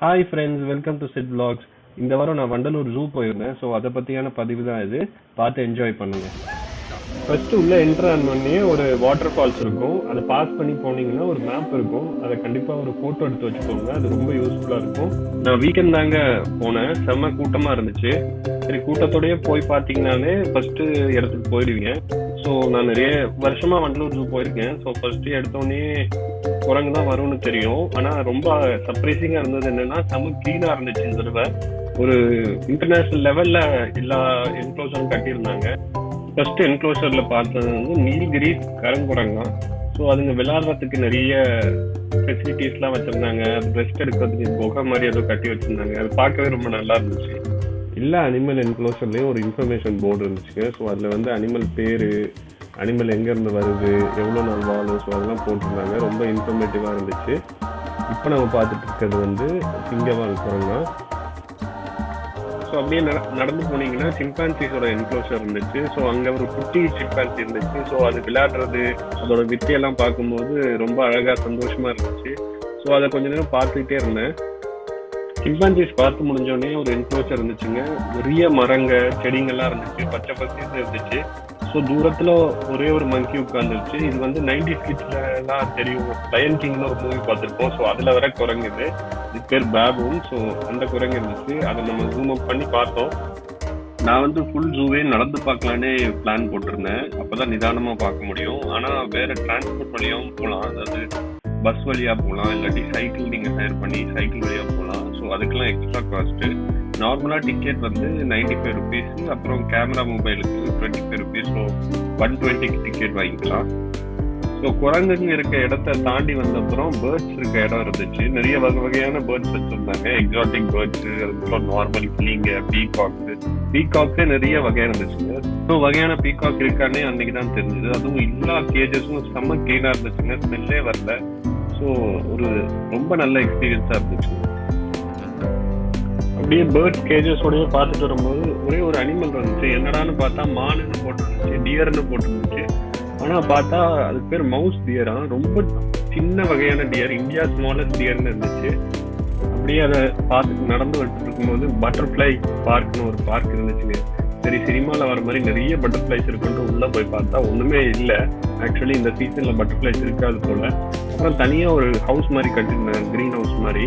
Hi friends welcome to Sid blogs இந்த வாரம் நான் வண்டலூர் ஜூ போயிருந்தேன் ஸோ அதை பற்றியான பதிவு தான் இது. பார்த்து என்ஜாய் பண்ணுங்கள் ஃபர்ஸ்ட் உள்ள என்டர் ஆனோடனே ஒரு வாட்டர் ஃபால்ஸ் இருக்கும். அதை பாஸ் பண்ணி போனீங்கன்னா ஒரு மேப் இருக்கும். அதை கண்டிப்பாக ஒரு ஃபோட்டோ எடுத்து வச்சுக்கோங்க. அது ரொம்ப யூஸ்ஃபுல்லாக இருக்கும். நான் வீக்கெண்ட் தாங்க போனேன். செம்ம கூட்டமாக இருந்துச்சு. சரி கூட்டத்தோடயே போய் பார்த்தீங்கனாலே ஃபர்ஸ்ட் இடத்துக்கு போயிடுவீங்க. ஸோ நான் நிறைய வருஷமா வண்டலூர் ஜூ போயிருக்கேன். ஸோ ஃபர்ஸ்ட் எடுத்தோடனே குரங்கு தான் வரும்னு தெரியும். ஆனா ரொம்ப சர்ப்ரைசிங்கா இருந்தது என்னன்னா செம கிளீனா இருந்துச்சு இந்த தடவை. ஒரு இன்டர்நேஷனல் லெவல்ல எல்லா என்க்ளோசரும் கட்டியிருந்தாங்க. ஃபர்ஸ்ட் என்க்ளோசர்ல பார்த்தது வந்து நீல்கிரி தான் ஸோ அதுங்க விளையாடுறதுக்கு நிறைய ஃபெசிலிட்டிஸ்லாம் வச்சிருந்தாங்க. ரெஸ்ட் எடுக்கிறதுக்கு குகை மாதிரி ஏதோ கட்டி வச்சிருந்தாங்க. அது பார்க்கவே ரொம்ப நல்லா இருந்துச்சு. எல்லா அனிமல் என்க்ளோசர்லேயும் ஒரு இன்ஃபர்மேஷன் போர்டு இருந்துச்சு. ஸோ அதில் வந்து அனிமல் பேர் அனிமல் எங்கேருந்து வருது எவ்வளோ நாள் வாழும் ஸோ அதெல்லாம் போட்டிருந்தாங்க. ரொம்ப இன்ஃபர்மேட்டிவாக இருந்துச்சு. இப்போ நம்ம பார்த்துட்டு இருக்கிறது வந்து சிங்கவால் குரங்கா ஸோ அப்படியே நடந்து போனீங்கன்னா சிம்பான்சிஸோட என்க்ளோசர் இருந்துச்சு. ஸோ அங்கே ஒரு குட்டி சிம்பான்சி இருந்துச்சு. ஸோ அது விளையாடுறது அதோட வித்தையெல்லாம் பார்க்கும்போது ரொம்ப அழகாக சந்தோஷமா இருந்துச்சு. ஸோ அதை கொஞ்ச நேரம் பார்த்துக்கிட்டே இருந்தேன். சிம்பாஞ்சிஸ் பார்த்து முடிஞ்சோடனே ஒரு என்க்ளோச்சர் இருந்துச்சுங்க. நிறைய மரங்க செடிங்கள்லாம் இருந்துச்சு பச்சை பசேன்னு இருந்துச்சு. ஸோ தூரத்தில் ஒரே ஒரு மங்கி உட்காந்துருச்சு இது வந்து நைன்டி கிட்ஸ்லாம் எல்லாம் தெரியும் லயன் கிங்னு ஒரு மூவி பார்த்துருப்போம். ஸோ அதில் வர குரங்குது. இது பேர் பேபும் ஸோ அந்த குரங்கு இருந்துச்சு. அதை நம்ம ஜூம் அப் பண்ணி பார்த்தோம். நான் வந்து ஃபுல் ஜூவே நடந்து பார்க்கலான்னு பிளான் போட்டிருந்தேன். அப்போதான் நிதானமாக பார்க்க முடியும். ஆனால் வேற டிரான்ஸ்போர்ட் வழியாகவும் போகலாம் அதாவது பஸ் வழியாக போகலாம் இல்லாட்டி சைக்கிள் நீங்கள் ஹையர் பண்ணி சைக்கிள் வழியாக போகலாம் அதுக்கெல்லாம் எக்ஸ்ட்ரா காஸ்ட்டு நார்மலா டிக்கெட் வந்து நைன்டி ஃபைவ் ருபீஸ் அப்புறம் கேமரா மொபைலுக்கு twenty five rupees so one டுவெண்ட்டிக்கு டிக்கெட் வாங்கிக்கலாம். ஸோ குரங்குங்க இருக்க இடத்த தாண்டி வந்த அப்புறம் பேர்ட்ஸ் இருக்க இடம் இருந்துச்சு. நிறைய வகை வகையான பேர்ட்ஸ் வச்சிருந்தாங்க. எக்ஸாட்டிக் பேர்ட்ஸ் அதுக்கப்புறம் நார்மல் கிளிங்க பீகாக்ஸ் பீகாக்ஸே நிறைய வகை இருந்துச்சுங்க ஸோ வகையான பீகாக் இருக்கானே அன்னைக்கு தான் தெரிஞ்சது. அதுவும் எல்லா கேஜஸும் செம்ம க்ளீனாக இருந்துச்சுங்க. ஸ்மெல்லே வரல. ஸோ ஒரு ரொம்ப நல்ல எக்ஸ்பீரியன்ஸாக இருந்துச்சுங்க அப்படியே பேர்ட்ஸ் கேஜஸோடய பார்த்துட்டு வரும்போது ஒரே ஒரு அனிமல் வந்துச்சு. என்னடான்னு பார்த்தா மானுன்னு போட்டுருந்துச்சு டியர்னு போட்டுருந்துச்சு. ஆனால் பார்த்தா அது பேர் மவுஸ் டியரா ரொம்ப சின்ன வகையான டியர் இந்தியா ஸ்மாலஸ்ட் டியர்னு இருந்துச்சு. அப்படியே அதை பார்த்து நடந்து வந்துட்டு இருக்கும்போது பட்டர்ஃப்ளை பார்க்னு ஒரு பார்க் இருந்துச்சுங்க. சரி சினிமாவில் வர மாதிரி நிறைய பட்டர்ஃப்ளைஸ் இருக்குன்ட்டு உள்ளே போய் பார்த்தா ஒன்றுமே இல்லை. ஆக்சுவலி இந்த சீசனில் பட்டர்ஃப்ளைஸ் இருக்காது போல. அப்புறம் தனியாக ஒரு ஹவுஸ் மாதிரி கட்டிருந்தாங்க க்ரீன் ஹவுஸ் மாதிரி.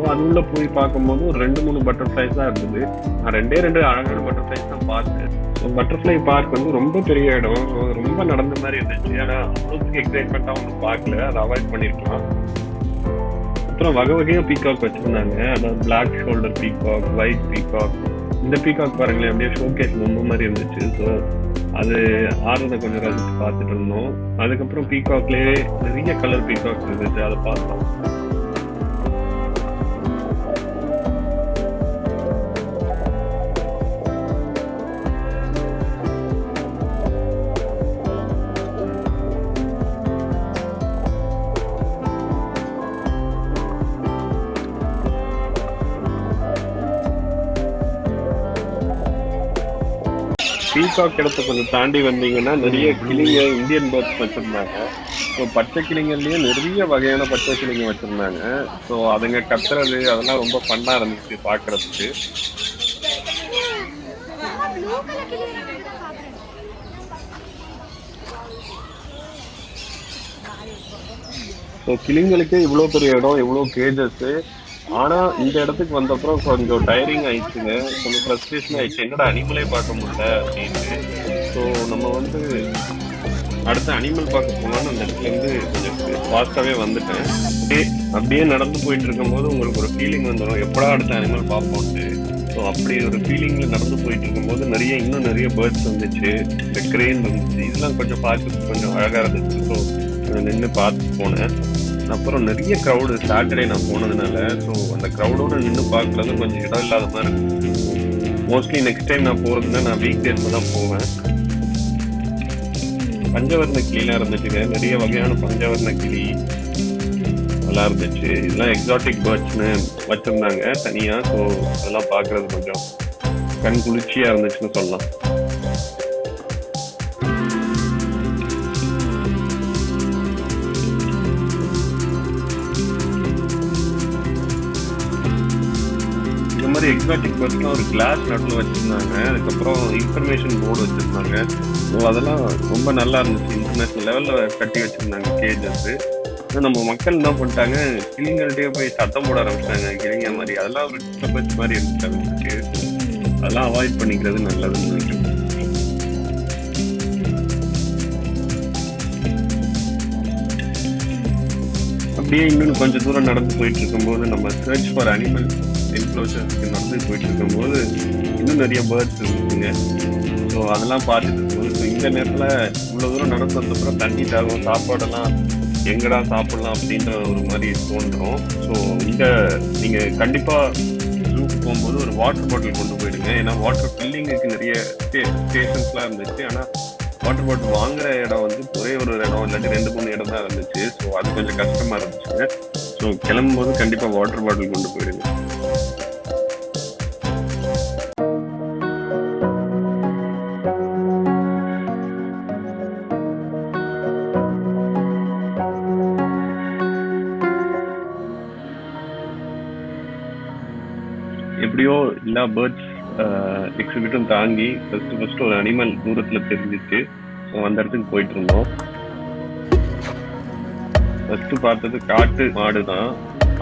ஸோ அது உள்ள போய் பார்க்கும்போது ஒரு ரெண்டு மூணு பட்டர்ஃப்ளைஸ் தான் இருந்தது. நான் ரெண்டே ரெண்டு அழகான பட்டர்ஃப்ளைஸ் தான் பார்த்தேன். ஸோ பட்டர்ஃப்ளை பார்க் வந்து ரொம்ப பெரிய இடம். ரொம்ப நடந்த மாதிரி இருந்துச்சு. ஆனால் அவ்வளோத்துக்கு எக்ஸைட்மெண்ட்டாக ஒன்றும் பார்க்கல. அதை அவாய்ட் பண்ணிருக்கலாம். அப்புறம் வகை வகையாக பீகாக் வச்சுருந்தாங்க. அதாவது black shoulder peacock white peacock இந்த பீகாக் பாருங்களேன் அப்படியே ஷோகேஸ் ரொம்ப மாதிரி இருந்துச்சு. ஸோ அது ஆர்வத்தை கொஞ்சம் ரசித்து பார்த்துட்டு இருந்தோம். அதுக்கப்புறம் பீகாக்லேயே நிறைய கலர் பீகாக் இருந்துச்சு. அதை பார்த்தோம். பீகாக் இடத்த கொஞ்சம் தாண்டி வந்தீங்கன்னா நிறைய கிளிங்க இந்தியன் பேர்ட்ஸ் வச்சிருந்தாங்க. ஸோ பச்சை கிளிங்கள்லயும் நிறைய வகையான பச்சை கிளிங்க வச்சிருந்தாங்க. ஸோ அதுங்க கத்துறது அதெல்லாம் ரொம்ப ஃபன்னா இருந்துச்சு பார்க்கிறதுக்கு ஸோ கிளிங்களுக்கே இவ்வளோ பெரிய இடம் இவ்வளோ கேஜஸ் ஆனா இந்த இடத்துக்கு வந்தப்புறம் கொஞ்சம் டயரிங் ஆயிடுச்சுங்க. கொஞ்சம் ஃப்ரஸ்ட்ரேஷன் ஆயிடுச்சு. என்னடா அனிமலே பார்க்க முடியல அப்படின்ட்டு ஸோ நம்ம வந்து அடுத்த அனிமல் பார்க்க போனாலும் அந்த இடத்துல இருந்து கொஞ்சம் ஃபாஸ்டாகவே வந்துட்டேன். அப்படியே அப்படியே நடந்து போயிட்டு இருக்கும்போது உங்களுக்கு ஒரு ஃபீலிங் வந்துடும் எப்படா அடுத்த அனிமல் பார்ப்போம்ட்டு ஸோ அப்படி ஒரு ஃபீலிங்ல நடந்து போயிட்டு இருக்கும்போது நிறைய இன்னும் நிறைய பேர்ட்ஸ் வந்துச்சு. இந்த கிரெயின் வந்துச்சு. இதெல்லாம் கொஞ்சம் பார்க்கறதுக்கு கொஞ்சம் அழகா இருந்துச்சு. ஸோ நின்று பார்த்து போனேன். அப்புறம் நிறைய க்ரௌடு சாட்டர்டே நான் போனதுனால ஸோ அந்த க்ரௌடோட நின்று பார்க்கறது கொஞ்சம் இடம் இல்லாத மாதிரி மோஸ்ட்லி நெக்ஸ்ட் டைம் நான் போகிறதுனா நான் வீக் டேஸில் தான் போவேன். பஞ்சவர்ண கிளிலாம் இருந்துச்சுங்க. நிறைய வகையான பஞ்சவர்ண கிளி நல்லா இருந்துச்சு. இதெல்லாம் எக்ஸாட்டிக் பேர்ட்ஸ்னு வச்சுருந்தாங்க தனியாக ஸோ அதெல்லாம் பார்க்குறது கொஞ்சம் கண் குளிர்ச்சியாக இருந்துச்சுன்னு சொல்லலாம். மாதிரி எக்ஸாட்டிக் பேர்ட்ஸ்லாம் ஒரு கிளாஸ் நட்டில் வச்சுருந்தாங்க. அதுக்கப்புறம் இன்ஃபர்மேஷன் போர்டு வச்சுருந்தாங்க. ஸோ அதெல்லாம் ரொம்ப நல்லா இருந்துச்சு. இன்டர்நேஷனல் லெவலில் கட்டி வச்சுருந்தாங்க கேஜஸ் நம்ம மக்கள் என்ன பண்ணிட்டாங்க? கிளிங்கள்கிட்டயே போய் சத்தம் போட ஆரம்பிச்சிட்டாங்க. கிளிங்க மாதிரி. அதெல்லாம் ஒரு டிஸ்டர்பன்ஸ் மாதிரி இருந்துச்சு. அதெல்லாம் அவாய்ட் பண்ணிக்கிறது நல்லதுன்னு நினைக்கிறேன். அப்படியே இன்னும் கொஞ்சம் தூரம் நடந்து போயிட்டு இருக்கும்போது நம்ம சர்ச் ஃபார் அனிமல் என்க்ளோசர்ஸ்க்கு நடந்து போயிட்டு இருக்கும்போது இன்னும் நிறைய பேர்ட்ஸ் இருக்குங்க. ஸோ அதெல்லாம் பார்த்துட்டு இருக்கும்போது ஸோ இந்த நேரத்தில் இவ்வளோ தூரம் நடந்து வந்தப்புறம் தண்ணி தாகம் சாப்பாடெல்லாம் எங்கடா சாப்பிடலாம் அப்படின்ற ஒரு மாதிரி தோன்றும். ஸோ இங்கே நீங்கள் கண்டிப்பாக ஜூக்கு போகும்போது ஒரு வாட்டர் பாட்டில் கொண்டு போயிடுங்க. ஏன்னா வாட்டர் ஃபில்லிங்குக்கு நிறைய ஸ்டேஷன்ஸ்லாம் இருந்துச்சு. ஆனால் வாட்டர் பாட்டில் வாங்குற இடம் வந்து ஒரே ஒரு இடம் இல்லாட்டி ரெண்டு மூணு இடம் தான் இருந்துச்சு. ஸோ அது கொஞ்சம் கஷ்டமாக இருந்துச்சுங்க. ஸோ கிளம்பும்போது கண்டிப்பாக வாட்டர் பாட்டில் கொண்டு போயிடுங்க. எப்படியோ எல்லா பேர்ட்ஸ் எக்ஸிபிட்டும் தாங்கி ஃபர்ஸ்ட் ஃபர்ஸ்ட் ஒரு அனிமல் தூரத்தில் தெரிஞ்சிச்சு. அந்த இடத்துக்கு போயிட்டு இருந்தோம். ஃபர்ஸ்ட் பார்த்தது காட்டு மாடு தான்.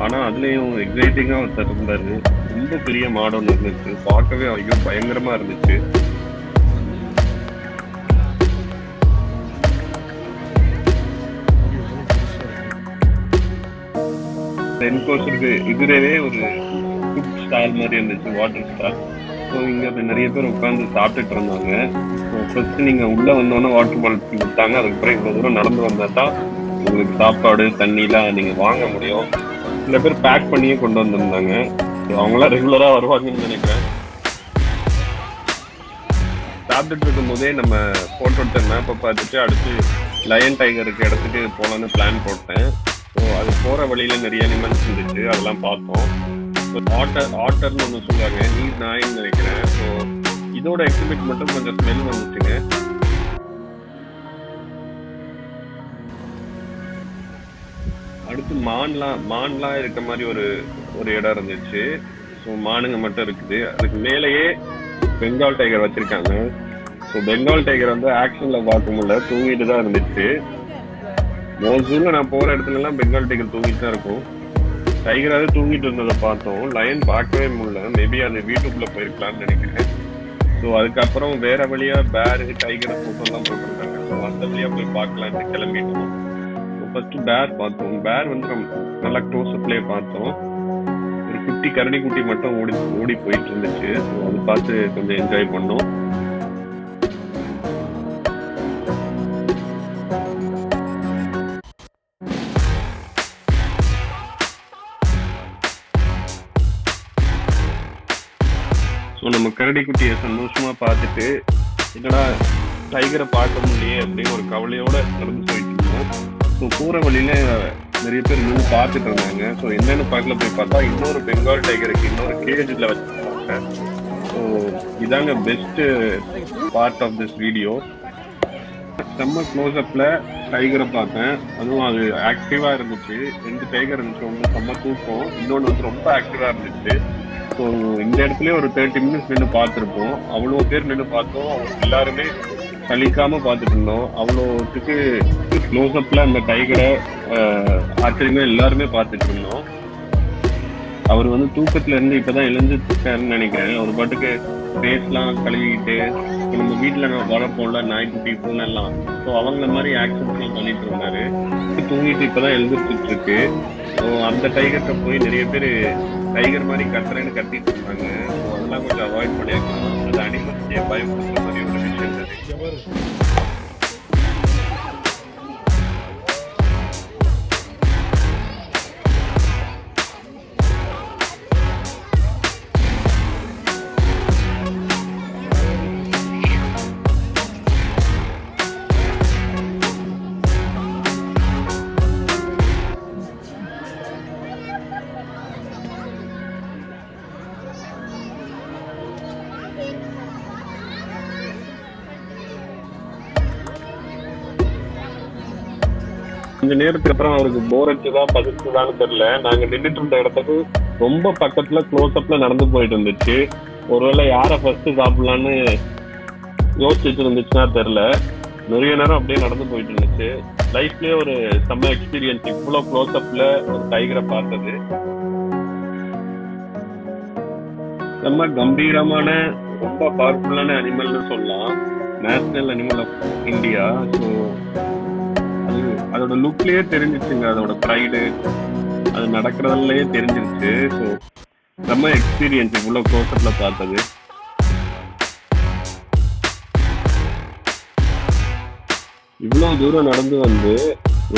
ஆனா அதுலயும் எக்ஸைட்டிங்கா ஒருத்தர் இருந்தாரு. ரொம்ப பெரிய மாடு ஒன்று இருந்துச்சு. பார்க்கவே ஐயோ பயங்கரமா இருந்துச்சு. டென் கோர்ஸுக்கு எதிரவே ஒரு ஸ்டால் மாதிரி இருந்துச்சு வாட்டர் ஸ்டால் ஸோ இங்கே அப்படி நிறைய பேர் உட்காந்து சாப்பிட்டுட்டு இருந்தாங்க. ஸோ ஃபர்ஸ்ட் நீங்கள் உள்ளே வந்தோன்னே வாட்டர் பாட்டில் கொடுத்தாங்க. அதுக்கப்புறம் இவ்வளோ தூரம் நடந்து வந்தால் தான் உங்களுக்கு சாப்பாடு தண்ணிலாம் நீங்கள் வாங்க முடியும். சில பேர் பேக் பண்ணியே கொண்டு வந்திருந்தாங்க. ஸோ அவங்களாம் ரெகுலராக வருவாங்கன்னு நினைக்கிறேன். சாப்பிட்டுட்டு இருக்கும் போதே நம்ம போட்டோ எடுத்த மேப்பை பார்த்துட்டு அடுத்து லயன் டைகருக்கு இடத்துக்கு போகலான்னு பிளான் போட்டேன். ஸோ அது போகிற வழியில் நிறைய அனிமல்ஸ் இருந்துச்சு. அதெல்லாம் பார்த்தோம். ஆட்டர் ஆட்டர்னு ஒன்று சொல்லுவாங்க. நீர் நாயின்னு நினைக்கிறேன். ஸோ இதோட எக்ஸிபிட் மட்டும் கொஞ்சம் ஸ்மெல் வந்துச்சுங்க. அடுத்து மான்லாம் மான்லாம் இருக்க மாதிரி ஒரு ஒரு இடம் இருந்துச்சு. ஸோ மானுங்க மட்டும் இருக்குது. அதுக்கு மேலேயே பெங்கால் டைகர் வச்சிருக்காங்க. ஸோ பெங்கால் டைகர் வந்து ஆக்ஷன்ல பார்க்க முடியல. தூங்கிட்டு தான் இருந்துச்சு. மோஸ்ட்ல நான் போற இடத்துல எல்லாம் பெங்கால் டைகர் தூங்கிட்டு தான் இருக்கும். டைகராவது தூங்கிட்டு இருந்ததை பார்த்தோம். லயன் பார்க்கவே முடியல. மேபி அது வீட்டுக்குள்ள போயிருக்கலாம்னு நினைக்கிறேன். ஸோ அதுக்கப்புறம் வேற வழியா பேரு டைகர் ஃபோட்டோலாம் போட்டிருக்காங்க ஸோ அந்த வழியா போய் பார்க்கலான்னு கிளம்பிட்டோம். ஃபர்ஸ்ட் பேர் பார்த்தோம். பேர் வந்து நம்ம நல்லா க்ளோஸ் அப்லேயே பார்த்தோம். ஒரு குட்டி கரடி குட்டி மட்டும் ஓடி ஓடி போயிட்டு இருந்துச்சு. ஸோ அது பார்த்து கொஞ்சம் என்ஜாய் பண்ணோம். நம்ம கரடி குட்டியை சந்தோஷமா பார்த்துட்டு என்னடா டைகரை பார்க்க முடியலையே அப்படின்னு ஒரு கவலையோட நடந்து போயிட்டு இருந்தோம். ஸோ கூற வழியில நிறைய பேர் நின்று பார்த்துட்டு இருந்தாங்க. ஸோ என்னென்ன பார்க்கல போய் பார்த்தா இன்னொரு பெங்கால் டைகருக்கு இன்னொரு கேஜில் வச்சிருக்காங்க. ஸோ இதாங்க best part of this video செம்ம க்ளோஸ்அப்பில் டைகரை பார்த்தேன். அதுவும் அது ஆக்டிவா இருந்துச்சு. ரெண்டு டைகர் இருந்துச்சு ஒன்று செம்ம தூக்கம். இன்னொன்று வந்து ரொம்ப ஆக்டிவா இருந்துச்சு. ஸோ இந்த இடத்துல ஒரு தேர்ட்டி மினிட்ஸ் நின்று பார்த்துருப்போம். அவ்வளோ பேர் நின்று பார்த்தோம். அவங்க எல்லாருமே சலிக்காம பார்த்துட்டு இருந்தோம். அவ்வளோத்துக்கு க்ளோஸ்அப்ல அந்த டைகரை ஆச்சரியமா எல்லாருமே பார்த்துட்டு இருந்தோம். அவர் வந்து தூக்கத்துல இருந்து இப்பதான் எழுந்துருக்காருன்னு நினைக்கிறேன். அவர் பாட்டுக்கு ஃபேஸ்லாம் கழுவிக்கிட்டு நம்ம வீட்டுல நம்ம வளர்ப்போம்ல நாய்க்குட்டி பூனை எல்லாம். ஸோ அவங்கள மாதிரி ஆக்ஷன்ஸ்லாம் பண்ணிட்டு இருந்தாரு. தூங்கிட்டு இப்பதான் எழுந்துட்டு இருக்கு ஸோ அந்த டைகர்கிட்ட போய் நிறைய பேர் டைகர் மாதிரி கத்துறேன்னு கட்டிட்டு இருந்தாங்க அதெல்லாம் கொஞ்சம் அவாய்ட் பண்ணியிருக்கணும் அது அனிமல்ஸே பயப்படுற மாதிரி ஒரு விஷயம் கொஞ்ச நேரத்துக்கு அப்புறம் அவருக்கு போர் அடிச்சுதா பதுச்சுதான்னு தெரியல. நாங்க நின்றுட்டு இருந்த இடத்துக்கு ரொம்ப பக்கத்துல க்ளோஸ் அப்ல நடந்து போயிட்டு இருந்துச்சு. ஒருவேளை யாரை ஃபர்ஸ்ட் சாப்பிடலான்னு யோசிச்சுட்டு இருந்துச்சுன்னா தெரில நிறைய நேரம் அப்படியே நடந்து போயிட்டு இருந்துச்சு. லைஃப்லயே ஒரு செம்ம எக்ஸ்பீரியன்ஸ் இவ்வளோ க்ளோஸ் அப்ல ஒரு டைகரை பார்த்தது. செம்ம கம்பீரமான ரொம்ப பவர்ஃபுல்லான அனிமல்னு சொல்லலாம். National animal of India so அதோட லுக்லயே தெரிஞ்சிச்சுங்க அதோட ப்ரைடு அது நடக்கிறதுலயே தெரிஞ்சிருச்சு. ஸோ நம்ம எக்ஸ்பீரியன்ஸ் இவ்வளோ க்ளோஸ்அப்ல பார்த்தது. இவ்வளோ தூரம் நடந்து வந்து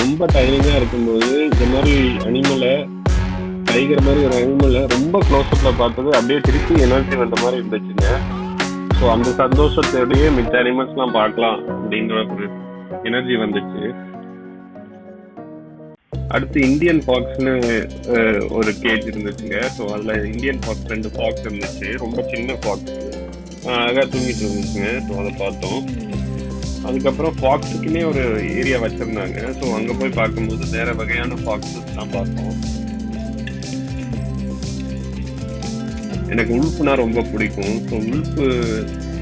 ரொம்ப டைரிங்கா இருக்கும்போது இந்த மாதிரி அனிமலை டைகர் மாதிரி ஒரு அனிமலை ரொம்ப க்ளோஸ்அப்பில் பார்த்தது அப்படியே திருப்பி எனர்ஜி வந்த மாதிரி இருந்துச்சுங்க. ஸோ அந்த சந்தோஷத்தோடையே மித்த அனிமல்ஸ்லாம் பார்க்கலாம் அப்படிங்கிற ஒரு எனர்ஜி வந்துச்சு. அடுத்து இந்தியன் ஃபாக்ஸ்னு ஒரு கேஜ் இருந்துச்சுங்க. ஸோ அதில் இந்தியன் ஃபாக்ஸ் ரெண்டு ஃபாக்ஸ் இருந்துச்சு. ரொம்ப சின்ன ஃபாக்ஸ் அழகாக தூங்கிட்டு இருந்துச்சுங்க. ஸோ அதை பார்த்தோம். அதுக்கப்புறம் ஃபாக்ஸுக்குன்னே ஒரு ஏரியா வச்சிருந்தாங்க. ஸோ அங்கே போய் பார்க்கும்போது வேற வகையான ஃபாக்ஸஸ்லாம் பார்த்தோம். எனக்கு உல்ஃப்னா ரொம்ப பிடிக்கும். ஸோ உல்ஃபு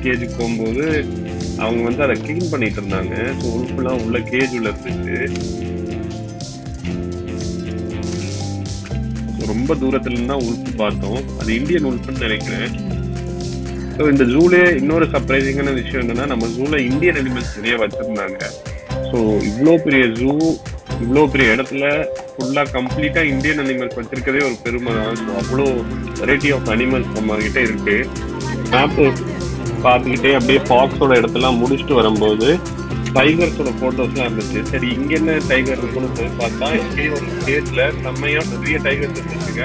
கேஜுக்கு போகும்போது அவங்க வந்து அதை க்ளீன் பண்ணிட்டு இருந்தாங்க. ஸோ உல்ஃப்லாம் உள்ள கேஜ் உள்ள இருந்துச்சு. ரொம்ப தூரத்துல தான் உல்ஃப் பார்த்தோம். அது இந்தியன் உல்ஃப்னு நினைக்கிறேன். ஸோ இந்த ஜூலே இன்னொரு சர்ப்ரைசிங்கான விஷயம் என்னன்னா நம்ம ஜூல இந்தியன் அனிமல்ஸ் நிறைய வச்சிருந்தாங்க. ஸோ இவ்வளோ பெரிய ஜூ இவ்வளோ பெரிய இடத்துல ஃபுல்லாக கம்ப்ளீட்டாக இந்தியன் அனிமல்ஸ் வச்சிருக்கதே ஒரு பெருமை தான். ஸோ அவ்வளோ வெரைட்டி ஆஃப் அனிமல்ஸ் நம்ம கிட்ட இருக்கு. மேப்பு பார்த்துக்கிட்டே அப்படியே ஃபாக்ஸோட இடத்தெல்லாம் முடிச்சுட்டு வரும்போது டைகர்ஸோட ஃபோட்டோஸ்லாம் இருந்துச்சு. சரி இங்க என்ன டைகர் இருக்குன்னு போய் பார்த்தா இங்கே ஒரு ஸ்டேட்ல செம்மையா நிறைய டைகர்ஸ் இருந்துச்சுங்க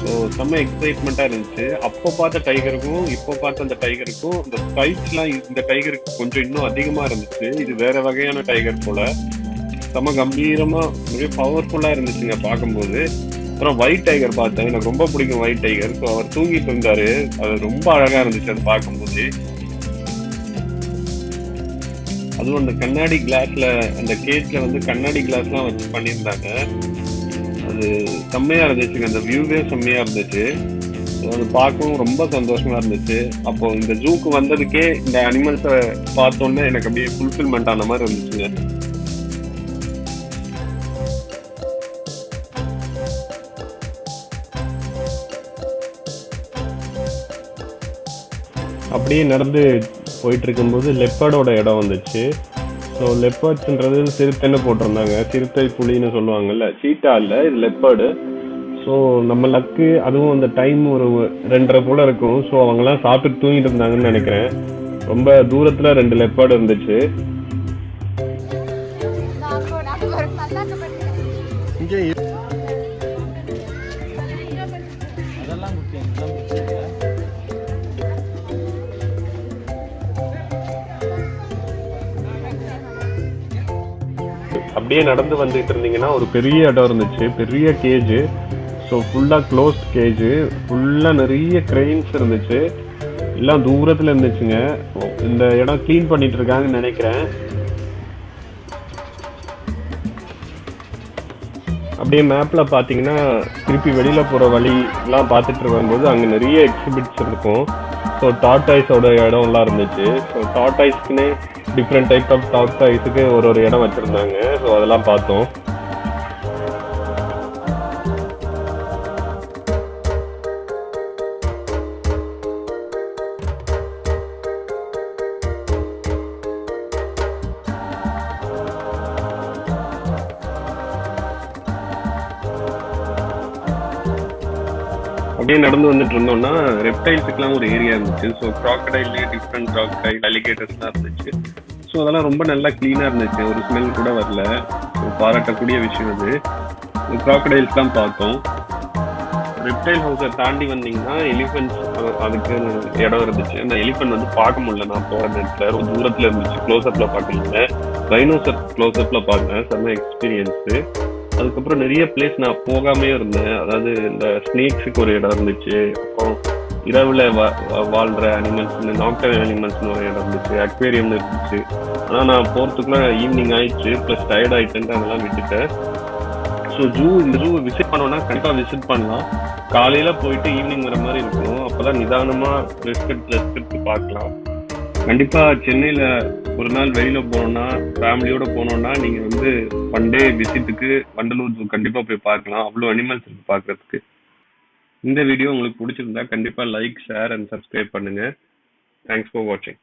ஸோ செம்ம எக்ஸைட்மெண்ட்டாக இருந்துச்சு. அப்போ பார்த்த டைகருக்கும் இப்போ பார்த்த அந்த டைகருக்கும் இந்த ஸ்பைக்ஸ்லாம் இந்த டைகருக்கு கொஞ்சம் இன்னும் அதிகமாக இருந்துச்சு. இது வேற வகையான டைகர் போல. செம்ம கம்பீரமாக மிக பவர்ஃபுல்லாக இருந்துச்சுங்க பார்க்கும்போது. அப்புறம் ஒயிட் டைகர் பார்த்தேன். எனக்கு ரொம்ப பிடிக்கும் ஒயிட் டைகர் ஸோ அவர் தூங்கிட்டு இருந்தாரு. அது ரொம்ப அழகாக இருந்துச்சு அது பார்க்கும்போது. அதுவும் அந்த கண்ணாடி கிளாஸ்ல அந்த கேஜ்ல வந்து கண்ணாடி கிளாஸ்லாம் வச்சு பண்ணியிருந்தாங்க. அது செம்மையா இருந்துச்சுங்க. அந்த வியூவே செம்மையா இருந்துச்சு. அது பார்க்கவும் ரொம்ப சந்தோஷமா இருந்துச்சு. அப்போ இந்த ஜூக்கு வந்ததுக்கே இந்த அனிமல்ஸை பார்த்தோன்னே எனக்கு அப்படியே ஃபுல்ஃபில்மெண்ட் ஆன மாதிரி இருந்துச்சுங்க. அப்படியே நடந்து போயிட்டு இருக்கும்போது லெப்பர்டோட இடம் வந்துச்சு. ஸோ லெப்பர்ட்ஸ்ன்றது சிறுத்தைன்னு போட்டிருந்தாங்க. சிறுத்தை புலின்னு சொல்லுவாங்கல்ல. சீட்டா இல்லை இது லெப்பர்டு ஸோ நம்ம லக்கு அதுவும் அந்த டைம் ஒரு ரெண்டரை போல இருக்கும். ஸோ அவங்கெல்லாம் சாப்பிட்டு தூங்கிட்டு இருந்தாங்கன்னு நினைக்கிறேன். ரொம்ப தூரத்தில் ரெண்டு லெப்பர்டு இருந்துச்சு. இங்கே அப்படியே நடந்து வந்துட்டு இருந்தீங்கன்னா ஒரு பெரிய இடம் இருந்துச்சு பெரிய கேஜ் ஸோ ஃபுல்லாக க்ளோஸ்ட் கேஜ் ஃபுல்லாக நிறைய க்ரெயின்ஸ் இருந்துச்சு. எல்லாம் தூரத்தில் இருந்துச்சுங்க. இந்த இடம் க்ளீன் பண்ணிட்டு இருக்காங்கன்னு நினைக்கிறேன். அப்படியே மேப்பில் பார்த்தீங்கன்னா திருப்பி வெளியில் போகிற வழிலாம் பார்த்துட்டு வரும்போது அங்கே நிறைய எக்ஸிபிட்ஸ் இருக்கும். ஸோ டாட்டாய்ஸோட இடம்லாம் இருந்துச்சு. ஸோ டாட்டாய்ஸ்க்குன்னே டிஃப்ரெண்ட் டைப் ஆஃப் டாட்டாய்ஸுக்கு ஒரு ஒரு இடம் வச்சுருந்தாங்க. ஸோ அதெல்லாம் பார்த்தோம். அப்படியே நடந்து வந்துட்டு இருந்தோம்னா ரெப்டைல்ஸுக்குலாம் ஒரு ஏரியா இருந்துச்சு. ஸோ க்ராக்கடைல்லே டிஃப்ரெண்ட் க்ராக்கடைல் அலிகேட்டர்ஸ்லாம் இருந்துச்சு. ஸோ அதெல்லாம் ரொம்ப நல்லா க்ளீனாக இருந்துச்சு. ஒரு ஸ்மெல் கூட வரல. பாராட்டக்கூடிய விஷயம் அது. க்ராக்கடைல்ஸ்லாம் பார்த்தோம். ரெப்டைல் ஹவுஸை தாண்டி வந்தீங்கன்னா எலிஃபென்ட்ஸ் அதுக்கு இடம் இருந்துச்சு. அந்த எலிஃபென்ட் வந்து பார்க்க முடியல. நான் போகிற நேரத்தில் ரொம்ப தூரத்தில் இருந்துச்சு. க்ளோஸ்அப்பில் பார்க்க முடியல ரைனோசர் க்ளோஸ்அப்பில் பார்த்தேன். செம்ம எக்ஸ்பீரியன்ஸு அதுக்கப்புறம் நிறைய பிளேஸ் நான் போகாமே இருந்தேன். அதாவது இந்த ஸ்னேக்ஸுக்கு ஒரு இடம் இருந்துச்சு. அப்புறம் இரவுல வா- வாழ்ற அனிமல்ஸ் நாக்டர் அனிமல்ஸ்னு ஒரு இடம் இருந்துச்சு. அக்வேரியம்னு இருந்துச்சு. ஆனால் நான் போகிறதுக்குள்ள ஈவினிங் ஆயிடுச்சு. ப்ளஸ் டயர்ட் ஆயிட்டுன்ட்டு அதெல்லாம் விட்டுட்டேன். ஸோ ஜூ இந்த ஜூ விசிட் பண்ணோம்னா கண்டிப்பாக விசிட் பண்ணலாம். காலையில் போயிட்டு ஈவினிங் வர மாதிரி இருக்கும். அப்பதான் நிதானமாக ரெஸ்ட் எடுத்து ரெஸ்ட் எடுத்து பார்க்கலாம். கண்டிப்பாக சென்னையில் ஒரு நாள் வெளியில் போனோம்னா ஃபேமிலியோட போனோம்னா நீங்கள் வந்து ஒன் டே விசிட்டுக்கு வண்டலூர் ஜூ கண்டிப்பாக போய் பார்க்கலாம். அவ்வளோ அனிமல்ஸ் இருக்கு பார்க்கறதுக்கு. இந்த வீடியோ உங்களுக்கு பிடிச்சிருந்தா கண்டிப்பாக லைக் ஷேர் அண்ட் சப்ஸ்கிரைப் பண்ணுங்கள் தேங்க்ஸ் ஃபார் வாட்சிங்